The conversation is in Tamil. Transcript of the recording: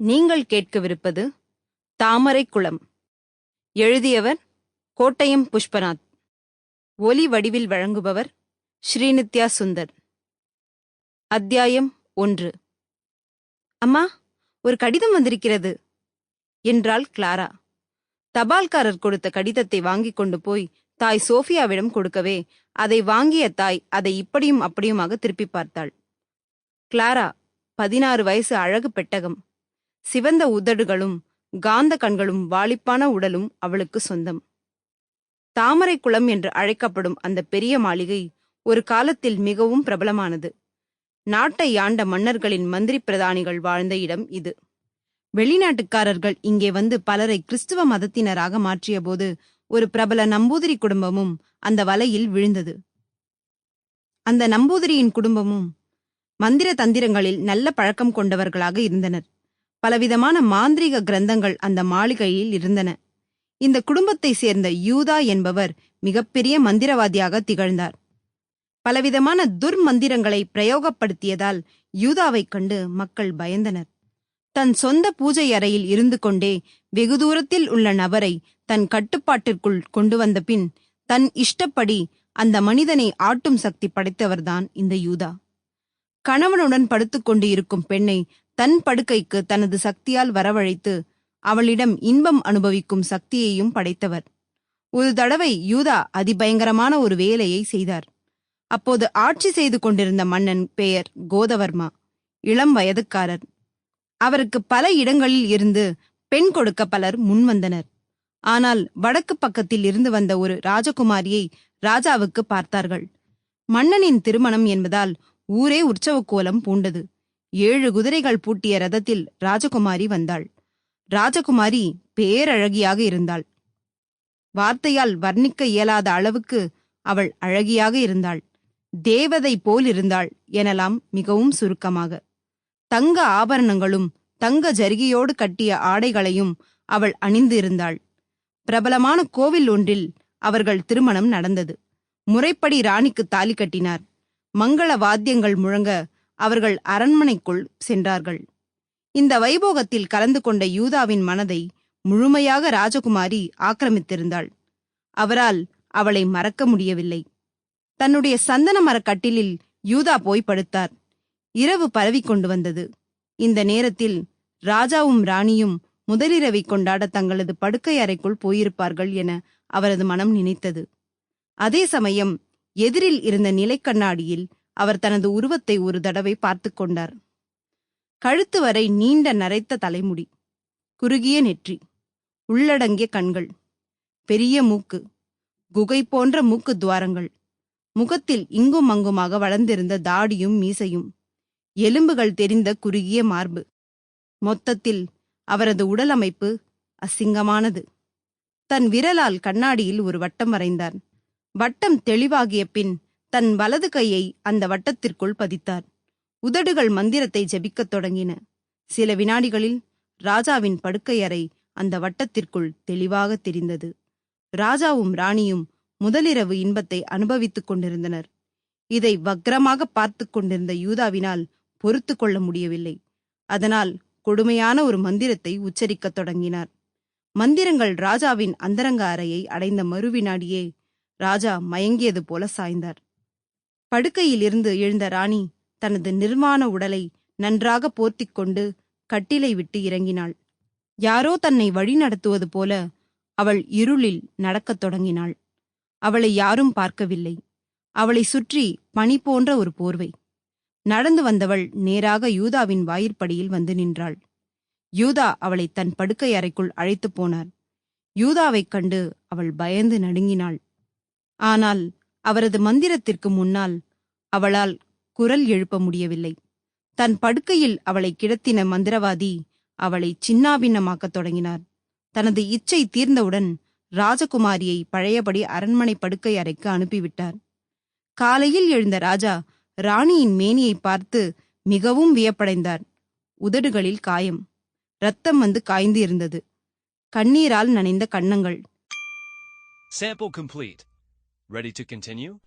நீங்கள் கேட்கவிருப்பது தாமரை குளம். எழுதியவர் கோட்டயம் புஷ்பநாத். ஒலி வடிவில் வழங்குபவர் ஸ்ரீநித்யா சுந்தர். அத்தியாயம் ஒன்று. அம்மா ஒரு கடிதம் வந்திருக்கிறது. என்றாள் கிளாரா. தபால்காரர் கொடுத்த கடிதத்தை வாங்கிக் கொண்டு போய் தாய் சோஃபியாவிடம் கொடுக்கவே அதை வாங்கிய தாய் அதை இப்படியும் அப்படியுமாக திருப்பி பார்த்தாள். கிளாரா பதினாறு வயசு அழகு பெட்டகம். சிவந்த உதடுகளும் காந்த கண்களும் வாலிப்பான உடலும் அவளுக்கு சொந்தம். தாமரை குளம் என்று அழைக்கப்படும் அந்த பெரிய மாளிகை ஒரு காலத்தில் மிகவும் பிரபலமானது. நாட்டை ஆண்ட மன்னர்களின் மந்திரி பிரதானிகள் வாழ்ந்த இடம் இது. வெளிநாட்டுக்காரர்கள் இங்கே வந்து பலரை கிறிஸ்துவ மதத்தினராக மாற்றியபோது ஒரு பிரபல நம்பூதிரி குடும்பமும் அந்த வலையில் விழுந்தது. அந்த நம்பூதிரியின் குடும்பமும் மந்திர தந்திரங்களில் நல்ல பழக்கம் கொண்டவர்களாக இருந்தனர். பலவிதமான மாந்திரிக கிரந்தங்கள் அந்த மாளிகையில் இருந்தன. இந்த குடும்பத்தை சேர்ந்த யூதா என்பவர் மிகப்பெரிய மந்திரவாதியாக திகழ்ந்தார். பலவிதமான துர்மந்திரங்களை பிரயோகப்படுத்தியதால் யூதாவைக் கண்டு மக்கள் பயந்தனர். தன் சொந்த பூஜை அறையில் இருந்து கொண்டே வெகு தூரத்தில் உள்ள நபரை தன் கட்டுப்பாட்டிற்குள் கொண்டு வந்த பின் தன் இஷ்டப்படி அந்த மனிதனை ஆட்டும் சக்தி படைத்தவர்தான் இந்த யூதா. கணவனுடன் படுத்துக்கொண்டு இருக்கும் பெண்ணை தன் படுக்கைக்கு தனது சக்தியால் வரவழைத்து அவளிடம் இன்பம் அனுபவிக்கும் சக்தியையும் படைத்தவர். ஒரு தடவை யூதா அதிபயங்கரமான ஒரு வேலையை செய்தார். அப்போது ஆட்சி செய்து கொண்டிருந்த மன்னன் பெயர் கோதவர்மா இளம் வயதுக்காரர். அவருக்கு பல இடங்களில் இருந்து பெண் கொடுக்க பலர் முன்வந்தனர் ஆனால் வடக்கு பக்கத்தில் இருந்து வந்த ஒரு ராஜகுமாரியை ராஜாவுக்கு பார்த்தார்கள். மன்னனின் திருமணம் என்பதால் ஊரே உற்சவ கோலம் பூண்டது. ஏழு குதிரைகள் பூட்டிய ரதத்தில் ராஜகுமாரி வந்தாள். ராஜகுமாரி பேரழகியாக இருந்தாள். வார்த்தையால் வர்ணிக்க இயலாத அளவுக்கு அவள் அழகியாக இருந்தாள். தேவதை போல் இருந்தாள் எனலாம் மிகவும் சுருக்கமாக. தங்க ஆபரணங்களும் தங்க ஜருகியோடு கட்டிய ஆடைகளையும் அவள் அணிந்து இருந்தாள் பிரபலமான கோவில் ஒன்றில் அவர்கள் திருமணம் நடந்தது. முறைப்படி ராணிக்கு தாலி கட்டினார். மங்கள வாத்தியங்கள் முழங்க அவர்கள் அரண்மனைக்குள் சென்றார்கள். இந்த வைபோகத்தில் கலந்து கொண்ட யூதாவின் மனதை முழுமையாக ராஜகுமாரி ஆக்கிரமித்திருந்தாள். அவரால் அவளை மறக்க முடியவில்லை. தன்னுடைய சந்தன மரக்கட்டிலில் யூதா போய் படுத்தார். இரவு பரவி கொண்டு வந்தது. இந்த நேரத்தில் ராஜாவும் ராணியும் முதலிரவை கொண்டாட தங்களது படுக்கை அறைக்குள் போயிருப்பார்கள் என அவரது மனம் நினைத்தது. அதே சமயம் எதிரில் இருந்த நிலைக்கண்ணாடியில் அவர் தனது உருவத்தை ஒரு தடவை பார்த்து கொண்டார். கழுத்து வரை நீண்ட நரைத்த தலைமுடி குறுகிய நெற்றி உள்ளடங்கிய கண்கள் பெரிய மூக்கு குகை போன்ற மூக்கு துவாரங்கள் முகத்தில் இங்கும் அங்குமாக வளர்ந்திருந்த தாடியும் மீசையும் எலும்புகள் தெரிந்த குறுகிய மார்பு. மொத்தத்தில் அவரது உடல் அமைப்பு அசிங்கமானது. தன் விரலால் கண்ணாடியில் ஒரு வட்டம் வரைந்தார். வட்டம் தெளிவாகிய பின் தன் வலது கையை அந்த வட்டத்திற்குள் பதித்தார். உதடுகள் மந்திரத்தை ஜபிக்கத் தொடங்கின. சில வினாடிகளில் ராஜாவின் படுக்கையறை அந்த வட்டத்திற்குள் தெளிவாக தெரிந்தது. ராஜாவும் ராணியும் முதலிரவு இன்பத்தை அனுபவித்துக் கொண்டிருந்தனர். இதை வக்ரமாக பார்த்து கொண்டிருந்த யூதாவினால் பொறுத்து கொள்ள முடியவில்லை. அதனால் கொடுமையான ஒரு மந்திரத்தை உச்சரிக்கத் தொடங்கினார். மந்திரங்கள் ராஜாவின் அந்தரங்க அறையை அடைந்த மறுவினாடியே ராஜா மயங்கியது போல சாய்ந்தார். படுக்கையிலிருந்து எழுந்த ராணி தனது நிர்வாண உடலை நன்றாக போர்த்திக் கொண்டு கட்டிலை விட்டு இறங்கினாள். யாரோ தன்னை வழி நடத்துவது போல அவள் இருளில் நடக்கத் தொடங்கினாள். அவளை யாரும் பார்க்கவில்லை. அவளை சுற்றி பனி போன்ற ஒரு போர்வை. நடந்து வந்தவள் நேராக யூதாவின் வாயிற்படியில் வந்து நின்றாள். யூதா அவளை தன் படுக்கை அறைக்குள் அழைத்துப் போனார். யூதாவைக் கண்டு அவள் பயந்து நடுங்கினாள். ஆனால் அவரது மந்திரத்திற்கு முன்னால் அவளால் குரல் எழுப்ப முடியவில்லை. தன் படுக்கையில் அவளை கிடத்தின மந்திரவாதி அவளை சின்னாபின்னமாக்கத் தொடங்கினார். தனது இச்சை தீர்ந்தவுடன் ராஜகுமாரியை பழையபடி அரண்மனை படுக்கை அறைக்கு அனுப்பிவிட்டார். காலையில் எழுந்த ராஜா ராணியின் மேனியை பார்த்து மிகவும் வியப்படைந்தார். உதடுகளில் காயம். ரத்தம் வந்து காய்ந்து இருந்தது. கண்ணீரால் நனைந்த கன்னங்கள். Sample complete. Ready to continue?